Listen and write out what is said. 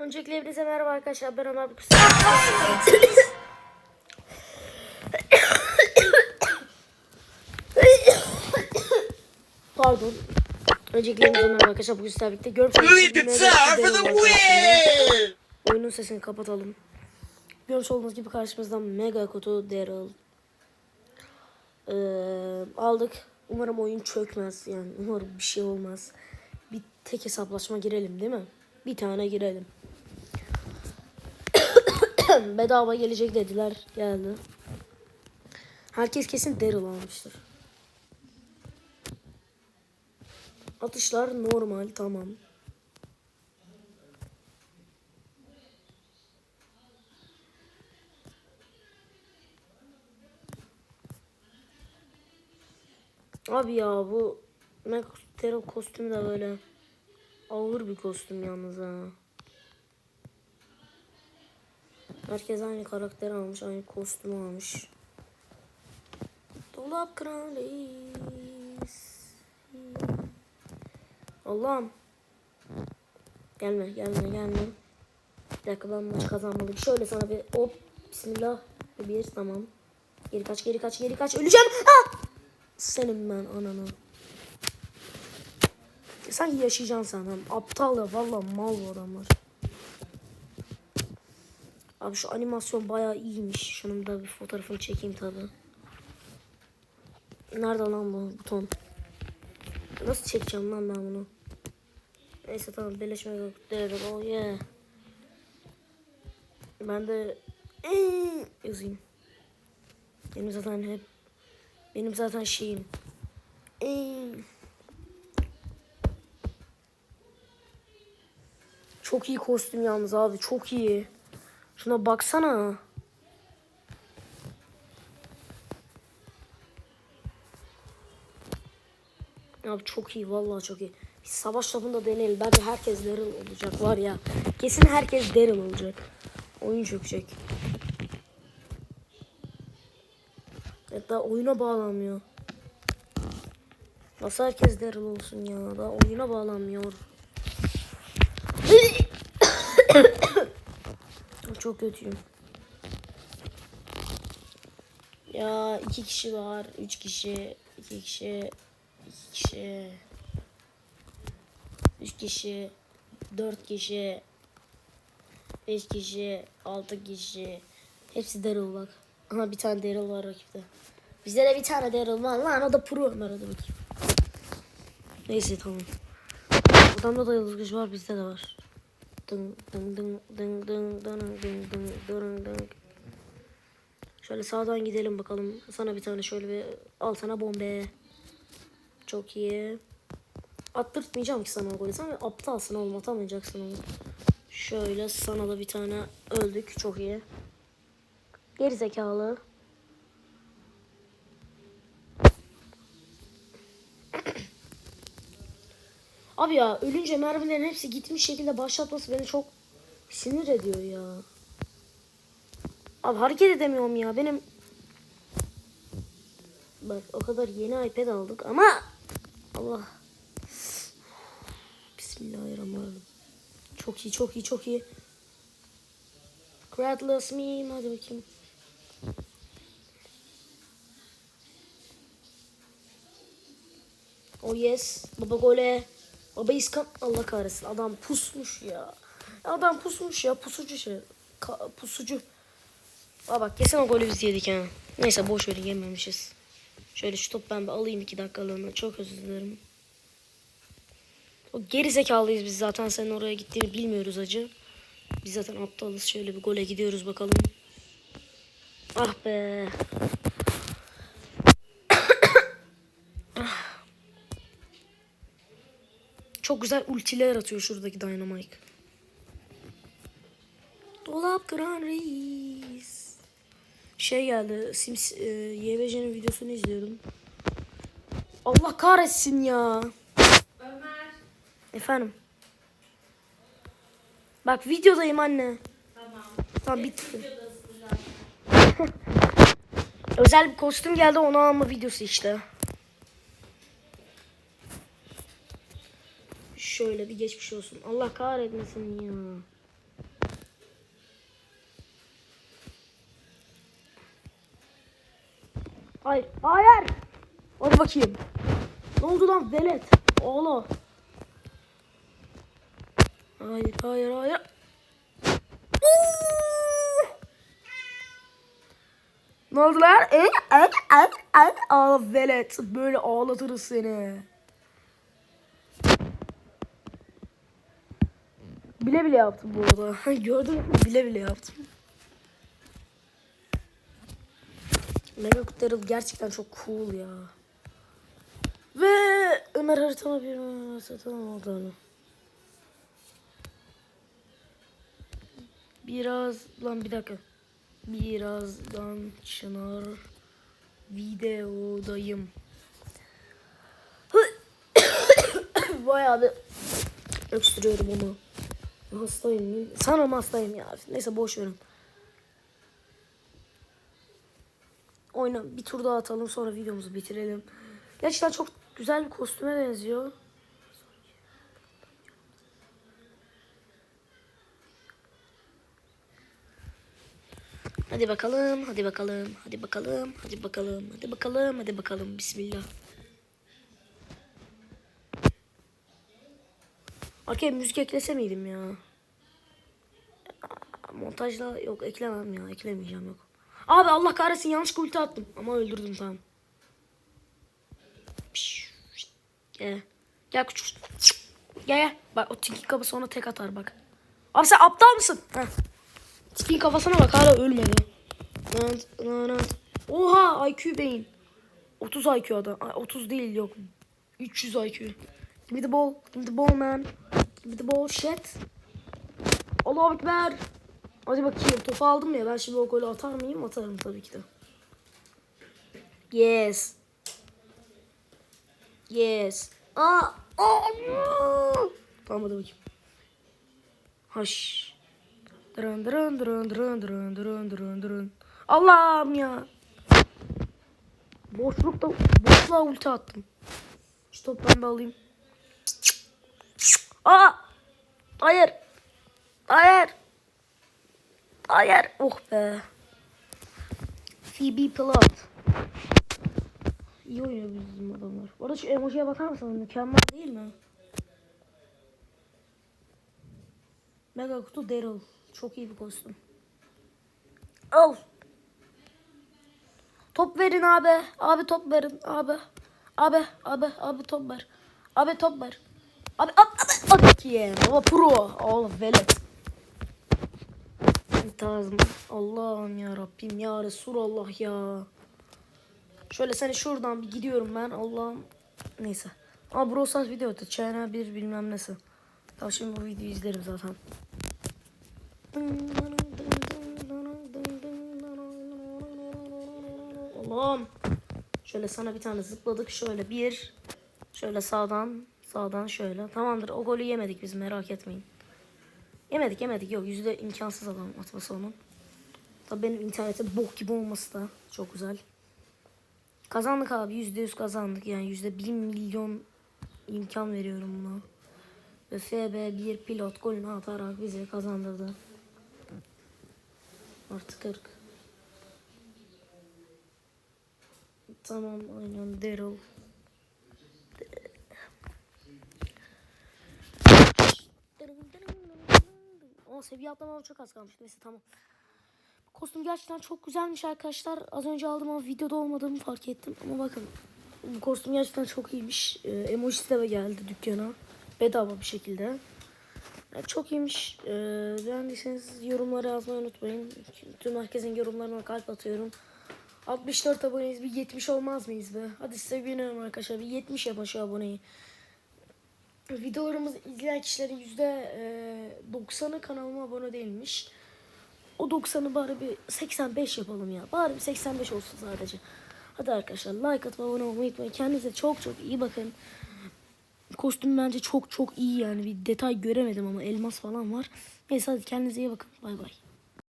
Öncelikle hepinize merhaba arkadaşlar. Ben Ömer Bukus. Pardon. Öncelikle hepinize merhaba arkadaşlar. Bugün sizlerle birlikte win! Oyunun sesini kapatalım. Görmüş olduğunuz gibi karşımızda mega kutu Daryl. Ee, aldık. Umarım oyun çökmez. Yani umarım bir şey olmaz. Bir tek hesaplaşma girelim değil mi? Bir tane girelim. Bedava gelecek dediler. Geldi. Herkes kesin Daryl almıştır. Atışlar normal tamam. Abi ya bu Megatero kostümü de böyle ağır bir kostüm yalnız ha. Herkes aynı karakter almış, aynı kostümü almış. Dolap reis. Allah'ım. Gelme, gelme, gelme. Bir dakika ben maçı kazanmalıyım. Şöyle sana bir hop. Bismillah. Bir tamam. Geri kaç, geri kaç, geri kaç. Öleceğim. Ah! Senin ben ananı. Sen yaşayacaksın sen. Aptal ya valla mal bu adamlar. Abi şu animasyon bayağı iyiymiş. Şunun da bir fotoğrafını çekeyim tabi. Nerede lan bu buton? Nasıl çekeceğim lan ben bunu? Neyse tamam beleşme yok. Devir oh yeah. Ben de yazayım. Benim zaten hep benim zaten şeyim. Çok iyi kostüm yalnız abi çok iyi. Şuna baksana. Abi çok iyi vallahi çok iyi. Biz savaş topunda deneyelim. Bence herkes Daryl olacak var ya. Kesin herkes Daryl olacak. Oyun çökecek. Hatta oyuna bağlanmıyor. Nasıl herkes Daryl olsun ya? Daha oyuna bağlanmıyor. Çok kötüyüm. Ya iki kişi var. Üç kişi. iki kişi. iki kişi. Üç kişi. Dört kişi. Beş kişi. Altı kişi. Hepsi Daryl bak. Aha bir tane Daryl var rakipte. Bizde de bir tane Daryl var lan o da pro Ömer hadi bakayım. Neyse tamam. Adamda da yıldız güç var bizde de var. Dın dın dın dın dın dın dın dın dın. Şöyle sağdan gidelim bakalım. Sana bir tane şöyle bir al sana bombe. Çok iyi. Attırtmayacağım ki sana o golü. Sen aptalsın oğlum atamayacaksın onu. Şöyle sana da bir tane öldük. Çok iyi. Geri zekalı. Abi ya ölünce mermilerin hepsi gitmiş şekilde başlatması beni çok sinir ediyor ya. Abi hareket edemiyorum ya benim. Bak o kadar yeni iPad aldık ama Allah. Bismillahirrahmanirrahim. Çok iyi çok iyi çok iyi. Cradless meme hadi bakayım. Oh yes. Baba gole. Baba iskan. Allah kahretsin. Adam pusmuş ya. Adam pusmuş ya. Pusucu şey. Ka- pusucu. Aa bak kesin o golü biz yedik ha. Neyse boş verin yememişiz. Şöyle şu top ben bir alayım iki dakikalığına. Çok özür dilerim. O geri zekalıyız biz zaten senin oraya gittiğini bilmiyoruz acı. Biz zaten aptalız. Şöyle bir gole gidiyoruz bakalım. Ah be. Çok güzel ultiler atıyor şuradaki Dynamite. Dolap kıran reis. Şey geldi. Sims e, YBC'nin videosunu izliyordum. Allah kahretsin ya. Ömer. Efendim. Bak videodayım anne. Tamam. Tamam bitti. Özel bir kostüm geldi onu alma videosu işte. Şöyle bir geçmiş olsun. Allah kahretmesin ya. Hayır, hayır. Hadi bakayım. Ne oldu lan velet? Oğlu. Hayır, hayır, hayır. Ne oldu lan? Ee, ee, ee, Ağla velet. Böyle ağlatırız seni. Bile bile yaptım bu arada. Gördün mü? Bile bile yaptım. Mega Daryl gerçekten çok cool ya. Ve Ömer haritama bir satın olduğunu. Biraz lan bir dakika. Birazdan Çınar videodayım. Bayağı bir öksürüyorum onu. Hastayım. Sanırım hastayım ya. Neyse boş verin. Oyna bir tur daha atalım sonra videomuzu bitirelim. Gerçekten çok güzel bir kostüme benziyor. Hadi bakalım, hadi bakalım, hadi bakalım, hadi bakalım, hadi bakalım, hadi bakalım. Bismillah. Arkaya müzik eklese miydim ya? Montajla yok eklemem ya, eklemeyeceğim yok. Abi Allah kahretsin yanlış ulti attım ama öldürdüm tamam. Gel. Gel küçük. Gel gel. Bak o tilki kafası ona tek atar bak. Abi sen aptal mısın? Heh. Tilki kafasına bak hala ölmedi. Oha IQ beyin. 30 IQ adam. Ay, 30 değil yok. 300 IQ. Give me the ball. Give me the ball man. Give the ball shit. Allahu Ekber. Hadi bakayım topu aldım ya ben şimdi o golü atar mıyım? Atarım tabii ki de. Yes. Yes. Aa, aa, Tamam hadi bakayım. Haş. Dırın dırın dırın dırın dırın dırın dırın dırın. Allah'ım ya. Boşlukta boşluğa ulti attım. Şu topu ben de alayım. Aa! Hayır. Hayır. Hayır. Oh be. Phoebe Plot. İyi oynuyor bizim adamlar. Bu arada şu emojiye bakar mısın? Mükemmel değil mi? Mega kutu Daryl. Çok iyi bir kostüm. Al. Top verin abi. Abi top verin abi. Abi abi abi top ver. Abi top ver. Abi abi abi. Abi ki baba pro. Allah velet. Tarzım. Allah'ım ya Rabbim ya Resulallah ya. Şöyle seni şuradan bir gidiyorum ben. Allah'ım. Neyse. Ama Brawl Stars video attı. China bir bilmem nesi. Tamam şimdi bu videoyu izlerim zaten. Allah'ım. Şöyle sana bir tane zıpladık. Şöyle bir. Şöyle sağdan. Sağdan şöyle. Tamamdır. O golü yemedik biz merak etmeyin. Yemedik yemedik. Yok yüzde imkansız adam atması onun. Tabii benim internetim bok gibi olması da çok güzel. Kazandık abi. Yüzde yüz kazandık. Yani yüzde bir milyon imkan veriyorum buna. Ve FB bir pilot golünü atarak bizi kazandırdı. Artı 40. Tamam aynen Daryl. O seviye atlamam çok az kalmış. Neyse tamam. Kostüm gerçekten çok güzelmiş arkadaşlar. Az önce aldım ama videoda olmadığımı fark ettim. Ama bakın bu kostüm gerçekten çok iyiymiş. Ee, emojisi de geldi dükkana. Bedava bir şekilde. Yani çok iyiymiş. Ee, beğendiyseniz yorumlara yazmayı unutmayın. Tüm herkesin yorumlarına kalp atıyorum. 64 aboneyiz. Bir 70 olmaz mıyız be? Hadi size güveniyorum arkadaşlar. Bir 70 yapın şu aboneyi. Videolarımızı izleyen kişilerin %90'ı kanalıma abone değilmiş. O 90'ı bari bir 85 yapalım ya. Bari bir 85 olsun sadece. Hadi arkadaşlar like atıp abone olmayı unutmayın. Kendinize çok çok iyi bakın. Kostüm bence çok çok iyi yani. Bir detay göremedim ama elmas falan var. Neyse hadi kendinize iyi bakın. Bay bay.